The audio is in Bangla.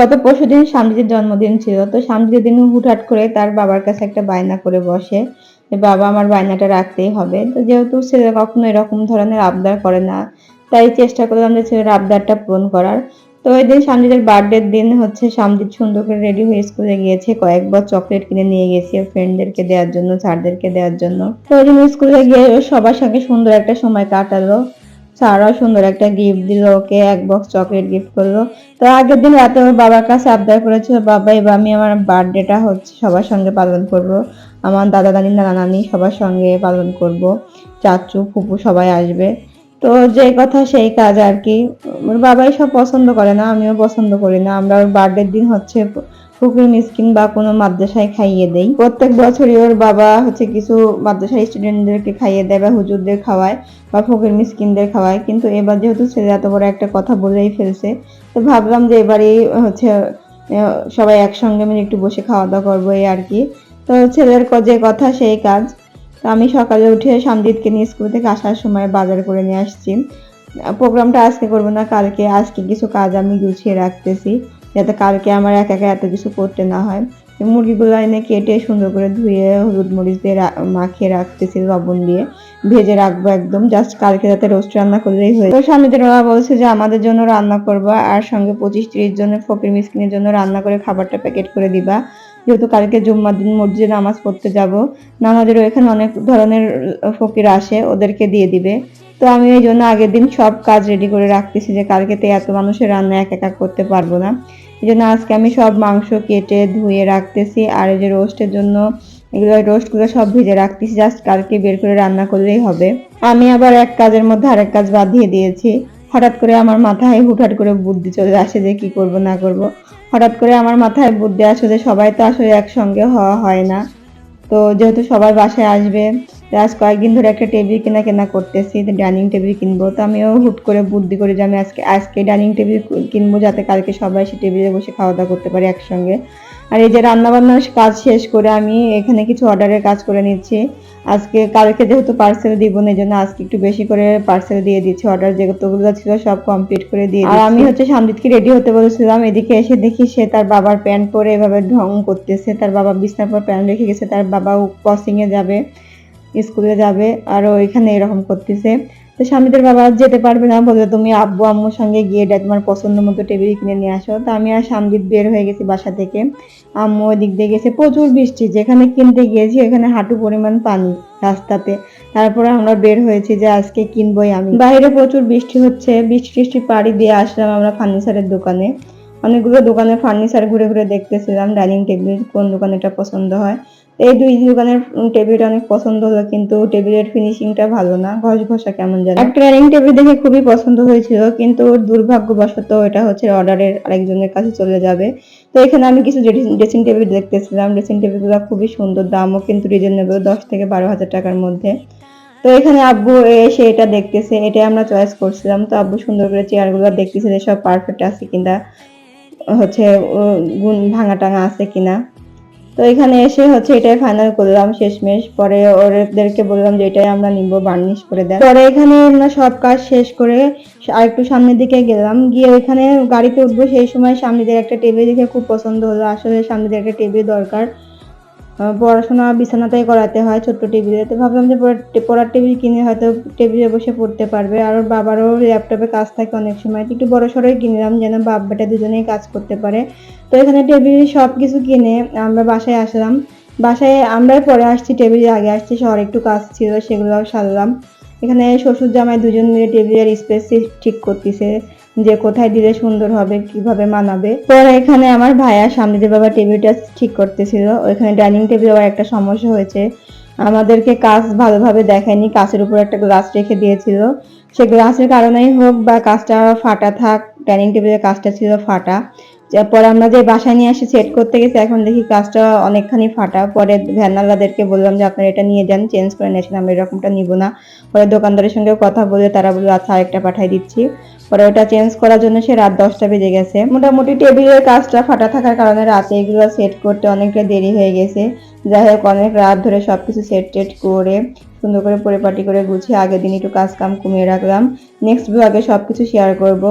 গত পরশু দিন স্বামীজির জন্মদিন ছিল, তো স্বামীজির দিন হুটহাট করে তার বাবার কাছে একটা বায়না করে বসে যে, বাবা, আমার বায়নাটা রাখতেই হবে। তো যেহেতু ছেলে কখনো এরকম ধরনের আবদার করে না, তাই চেষ্টা করলাম যে ছেলের আবদারটা পূরণ করার। তো ওই দিন স্বামীজির বার্থডের দিন হচ্ছে স্বামীজিৎ সুন্দর করে রেডি হয়ে স্কুলে গিয়েছে কয়েকবার চকলেট কিনে নিয়ে গেছে ফ্রেন্ডদেরকে দেওয়ার জন্য, স্যারদেরকে দেওয়ার জন্য। তো ওই দিন স্কুলে গিয়ে সবার সঙ্গে সুন্দর একটা সময় কাটালো। স্যারও সুন্দর একটা গিফট দিল ওকে, এক বক্স চকলেট গিফট করল। তো আগের দিন রাতে ওর বাবার কাছে আবদার করেছিল বাবা, এবার আমি আমার বার্থডেটা হচ্ছে সবার সঙ্গে পালন করব। আমার দাদা দাদি নানা নানি সবার সঙ্গে পালন করব। চাচু, ফুপু সবাই আসবে। তো যে কথা সেই কাজ আর কি। ওর বাবাই সব পছন্দ করে না, আমিও পছন্দ করি না। আমরা ওর বার্থডের দিন হচ্ছে ফকির মিসকিন বা কোনো মাদ্রাসায় খাইয়ে দেই। প্রত্যেক বছরই ওর বাবা হচ্ছে কিছু মাদ্রাসার স্টুডেন্টদেরকে খাইয়ে দেয় বা হুজুরদের খাওয়ায় বা ফকির মিসকিনদের খাওয়ায়। কিন্তু এবার যেহেতু ছেলে এত বড় একটা কথা বলেই ফেলছে, তো ভাবলাম যে এবারেই হচ্ছে সবাই একসঙ্গে মিলে একটু বসে খাওয়া দাওয়া করব এই আর কি। তো ছেলের যে কথা সেই কাজ। তো আমি সকালে উঠে সামদিদকে নিয়ে স্কুল থেকে আসার সময় বাজার করে নিয়ে আসছি। প্রোগ্রামটা আজকে করব না, কালকে আজকে কিছু কাজ আমি গুছিয়ে রাখতেছি, যাতে কালকে আমার একা একা এত কিছু করতে না হয়। মুরগিগুলো এনে কেটে সুন্দর করে ধুয়ে হলুদ মরিচ দিয়ে মাখিয়ে রাখতেছি, লবণ দিয়ে। ভেজে রাখব একদম জাস্ট কালকে যাতে রোস্ট রান্না করলেই হয়ে তো স্বামীদের ওরা বলছে যে, আমাদের জন্য রান্না করবা, আর সঙ্গে পঁচিশ তিরিশ জনের ফকির মিসকিনের জন্য রান্না করে খাবারটা প্যাকেট করে দিবা। যেহেতু কালকে জুম্মার দিন মসজিদে নামাজ পড়তে যাব, নামাজেরও এখানে অনেক ধরনের ফকির আসে, ওদেরকে দিয়ে দিবে। তো আমি এই জন্য আগের দিন সব কাজ রেডি করে রাখতেছি যে কালকে তো এত মানুষের রান্না এক একা করতে পারব না। এই জন্য আজকে আমি সব মাংস কেটে ধুয়ে রাখতেছি, আর এই যে রোস্টের জন্য এগুলো, রোস্টগুলো সব ভেজে রাখতেছি জাস্ট কালকে বের করে রান্না করলেই হবে। আমি আবার এক কাজের মধ্যে আরেক কাজ বাঁধিয়ে দিয়েছি। হঠাৎ করে আমার মাথায় হুটহাট করে বুদ্ধি চলে আসে যে কি করব না করব। হঠাৎ করে আমার মাথায় বুদ্ধি আসে যে সবাই তো আসলে একসঙ্গে হওয়া হয় না। তো যেহেতু সবাই বাসায় আসবে আজ কয়েকদিন ধরে একটা টেবিল কেনা কেনা করতেছি ডাইনিং টেবিল কিনবো। তো আমিও হুট করে বুদ্ধি করে যে আমি আজকে আজকে ডাইনিং টেবিল কিনবো যাতে কালকে সবাই সে টেবিলে বসে খাওয়া দাওয়া করতে পারে একসঙ্গে। আর এই যে রান্নাবান্নার কাজ শেষ করে আমি এখানে কিছু অর্ডারের কাজ করে নিচ্ছি। আজকে কালকে যেহেতু পার্সেল দিব না এই জন্য আজকে একটু বেশি করে পার্সেল দিয়ে দিচ্ছি। অর্ডার যেগুলো ছিল সব কমপ্লিট করে দিয়ে আর আমি হচ্ছে সামদিতকে রেডি হতে বলেছিলাম এদিকে এসে দেখি সে তার বাবার প্যান্ট পরে এভাবে ঢং করতেছে তার বাবা বিছনার পর প্যান্ট রেখে গেছে তার বাবাও ক্রসিংয়ে এ যাবে। স্কুলে যাবে আর এখানে এরকম করতেছে। তো স্বামীদের বাবা যেতে পারবে না বলে তুমি আব্বু, আম্মুর সঙ্গে গিয়ে এটা তোমার পছন্দ মতো টেবিল কিনে নিয়ে আসো। তো আমি আর সামদিত বের হয়ে গেছি বাসা থেকে। আম্মু ওই দিক দিয়ে গেছে। প্রচুর বৃষ্টি, যেখানে কিনতে গিয়েছি ওখানে হাঁটু পরিমাণ পানি রাস্তাতে। তারপরে আমরা বের হয়েছি যে আজকে কিনবই আমি। বাইরে প্রচুর বৃষ্টি হচ্ছে, বৃষ্টি টিষ্টি পাড়ি দিয়ে আসলাম আমরা ফার্নিচারের দোকানে। অনেকগুলো দোকানে ফার্নিচার ঘুরে ঘুরে দেখতেছিলাম, ডাইনিং টেবিল কোন দোকানে এটা পছন্দ হয়। এই দুই দোকানের টেবিলটা অনেক পছন্দ হলো, কিন্তু টেবিলের ফিনিশিংটা ভালো না। ঘষ ঘষা কেমন যেন একটা ডাইনিং টেবিল দেখে খুবই পছন্দ হয়েছিল, কিন্তু দুর্ভাগ্যবশত এটা হচ্ছে অর্ডারের আরেকজনের কাছে চলে যাবে। তো এখানে আমি কিছু ড্রেসিং টেবিল দেখতেছিলাম। ড্রেসিং টেবিলগুলো খুবই সুন্দর, দামও কিন্তু রিজনেবল দশ থেকে বারো হাজার টাকার মধ্যে। তো এখানে আব্বু এসে এটা দেখতেছে, এটাই আমরা চয়েস করছিলাম। তো আব্বু সুন্দর করে চেয়ারগুলো দেখতেছে যে সব পারফেক্ট আছে কিনা, হচ্ছে গুণ ভাঙা টাঙা আছে কিনা। তো এখানে এসে হচ্ছে এটাই ফাইনাল করলাম, শেষমেশ। পরে ওদেরকে বললাম যে এটাই আমরা নিব বার্নিশ করে দেয় পরে এখানে আমরা সব কাজ শেষ করে আর একটু সামনের দিকে গেলাম। গিয়ে ওইখানে গাড়িতে উঠবো, সেই সময় সামনেদের একটা টেবিল দেখে খুব পছন্দ হলো। আসলে সামনেদের একটা টেবিল দরকার। পড়াশোনা বিছানাতেই করাতে হয়, ছোট্ট টেবিলে। তো ভাবলাম যে পড়ার- টেবিল কিনে হয়তো টেবিলে বসে পড়তে পারবে। আর ওর বাবারও ল্যাপটপে কাজ থাকে অনেক সময়। একটু বড় সড়োই কিনলাম যেন বাপ বেটা দুজনেই কাজ করতে পারে। তো এখানে টেবিল সব কিছু কিনে আমরা বাসায় আসলাম। বাসায় আমরাই পরে আসছি, টেবিলে আগে আসছি, শহরে একটু কাজ ছিল, সেগুলো সারলাম। এখানে শ্বশুর জামাই দুজন মিলে টেবিলের স্পেস ঠিক করতেছে যে কোথায় দিলে সুন্দর হবে, কীভাবে মানাবে। পরে এখানে আমার ভাইয়া সামনে যে বাবা টেবিলটা ঠিক করতেছিল, ওইখানে ডাইনিং টেবিল আবার একটা সমস্যা হয়েছে। আমাদেরকে কাজ ভালোভাবে দেখায়নি কাছের উপর একটা গ্লাস রেখে দিয়েছিল। সে গ্লাসের কারণেই হোক বা কাজটা ফাটা থাক ডাইনিং টেবিলের কাজটা ছিল ফাটা। পরে আমরা যে বাসায় নিয়ে আসি সেট করতে গেছি, এখন দেখি কাজটা অনেকখানি ফাটা। পরে ভ্যানালাদেরকে বললাম যে, আপনারা এটা নিয়ে যান, চেঞ্জ করে নিয়ে আসেন, আমরা এরকমটা নিব না। পরে দোকানদারের সঙ্গে কথা বলে তারা বলল আচ্ছা আরেকটা পাঠিয়ে দিচ্ছি। পরে ওটা চেঞ্জ করার জন্য সে রাত দশটা বেজে গেছে। মোটামুটি টেবিলের কাজটা ফাটা থাকার কারণে রাতে এগুলো সেট করতে অনেকটা দেরি হয়ে গেছে। যাই হোক, অনেক রাত ধরে সবকিছু সেট টেট করে সুন্দর করে পরিপাটি করে গুছিয়ে আগের দিন একটু কাজ কাম কমিয়ে রাখলাম। নেক্সট ব্লগে সবকিছু শেয়ার করব।